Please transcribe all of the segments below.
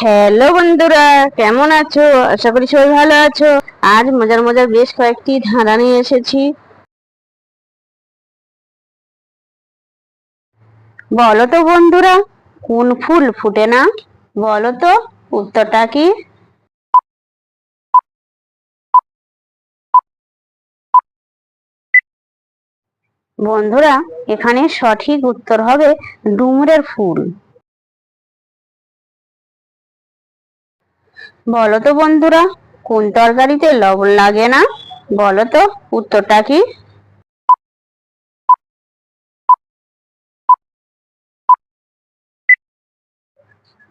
Hello বন্ধুরা, কেমন আছো? আশা করি সবাই ভালো আছো। আজ মজার মজার বেশ কয়েকটি ধাঁধা নিয়ে এসেছি। বলো তো বন্ধুরা, কোন ফুল ফুটে না? বলো তো, উত্তরটা কি? বন্ধুরা, এখানে সঠিক উত্তর হবে ডুমুরের ফুল। বলো তো বন্ধুরা, কোন তরকারিতে লবণ লাগে না? বলো তো, উত্তরটা কি?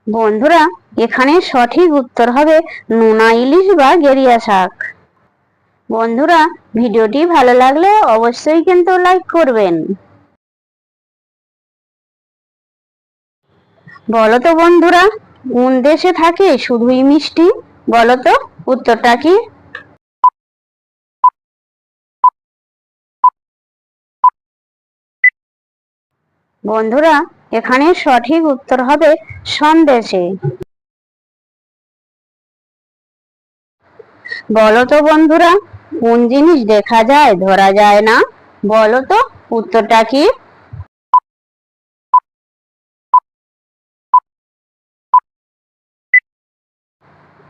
বন্ধুরা, এখানে সঠিক উত্তর হবে নোনা ইলিশ বা গেরিয়া শাক। বন্ধুরা, ভিডিওটি ভালো লাগলে অবশ্যই কিন্তু লাইক করবেন। বলো তো বন্ধুরা কোন দেশে থাকে শুধুই মিষ্টি? বলতো, উত্তরটা কি? বন্ধুরা, এখানে সঠিক উত্তর হবে সন্দেশে। বলো তো বন্ধুরা, কোন জিনিস দেখা যায়, ধরা যায় না? বলো তো উত্তরটা কি?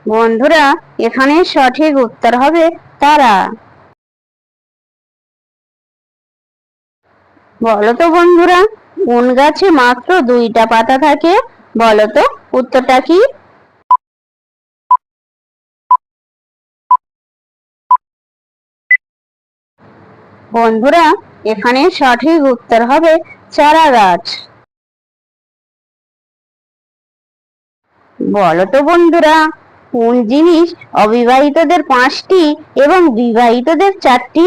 বন্ধুরা এখানে সঠিক উত্তর হবে তারা। বলো তো বন্ধুরা, কোন গাছে মাত্র দুইটা পাতা থাকে? বলো তো উত্তরটা কি? বন্ধুরা, এখানে সঠিক উত্তর হবে চারা গাছ। বলো তো বন্ধুরা কোন জিনিস অবিবাহিতদের পাঁচটি এবং বিবাহিতদের চারটি?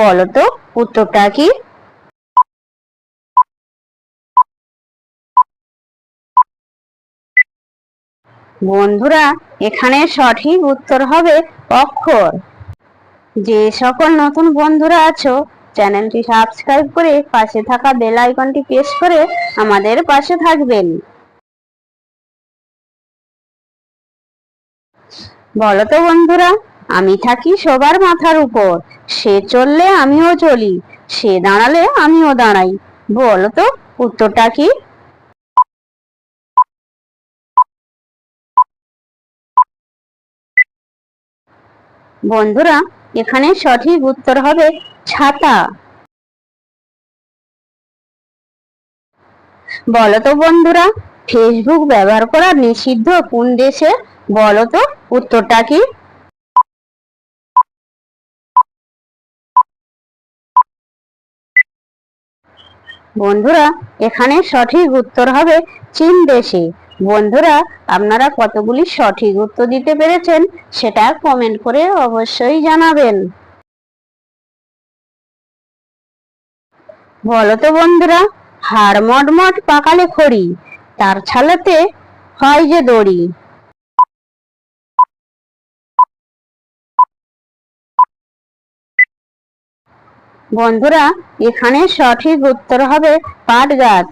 বলতো উত্তরটা কি? বন্ধুরা, এখানে সঠিক উত্তর হবে অক্ষর। যে সকল নতুন বন্ধুরা আছো, চ্যানেলটি সাবস্ক্রাইব করে পাশে থাকা বেল আইকনটি প্রেস করে আমাদের পাশে থাকবেন। বলো তো বন্ধুরা, আমি থাকি সবার মাথার উপর। সে চললে আমিও চলি, সে দাঁড়ালে আমিও দাঁড়াই। বলো তো, উত্তরটা কি? বন্ধুরা, এখানে সঠিক উত্তর হবে ছাতা। বলো তো বন্ধুরা ফেসবুক ব্যবহার করা নিষিদ্ধ কোন দেশে বলো তো, উত্তরটা কি? বন্ধুরা, এখানে সঠিক উত্তর হবে চীন দেশে। বন্ধুরা, আপনারা কতগুলি সঠিক উত্তর দিতে পেরেছেন সেটা কমেন্ট করে অবশ্যই জানাবেন। বলো তো বন্ধুরা, হাড় মটমট পাকালে খড়ি, তার ছালাতে হয় যে দড়ি? বন্ধুরা, এখানে সঠিক উত্তর হবে পাট গাছ।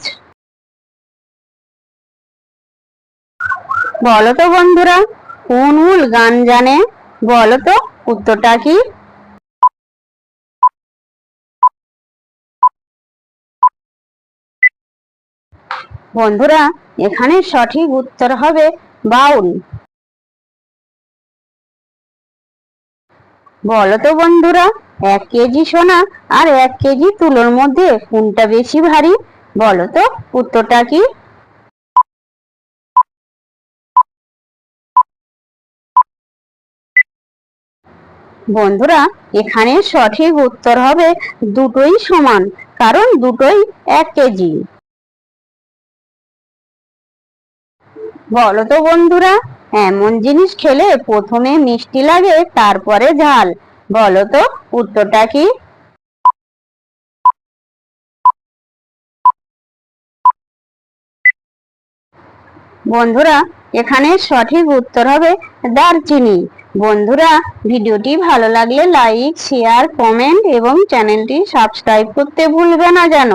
বলো তো বন্ধুরা, কোন উল গান জানে? বলো তো, উত্তরটা কি? বন্ধুরা, এখানে সঠিক উত্তর হবে বাউল। বলো তো বন্ধুরা এক কেজি সোনা আর এক কেজি তুলোর মধ্যে কোনটা বেশি ভারী? বলো তো, উত্তরটা কি? বন্ধুরা, এখানে সঠিক উত্তর হবে দুটোই সমান, কারণ দুটোই এক কেজি। বলো তো বন্ধুরা, এমন জিনিস খেলে প্রথমে মিষ্টি লাগে, তারপরে ঝাল। বলো তো, উত্তরটা কি? বন্ধুরা, এখানে সঠিক উত্তর হবে দারচিনি। বন্ধুরা, ভিডিওটি ভালো লাগলে লাইক শেয়ার কমেন্ট এবং চ্যানেলটি সাবস্ক্রাইব করতে ভুলবে না যেন।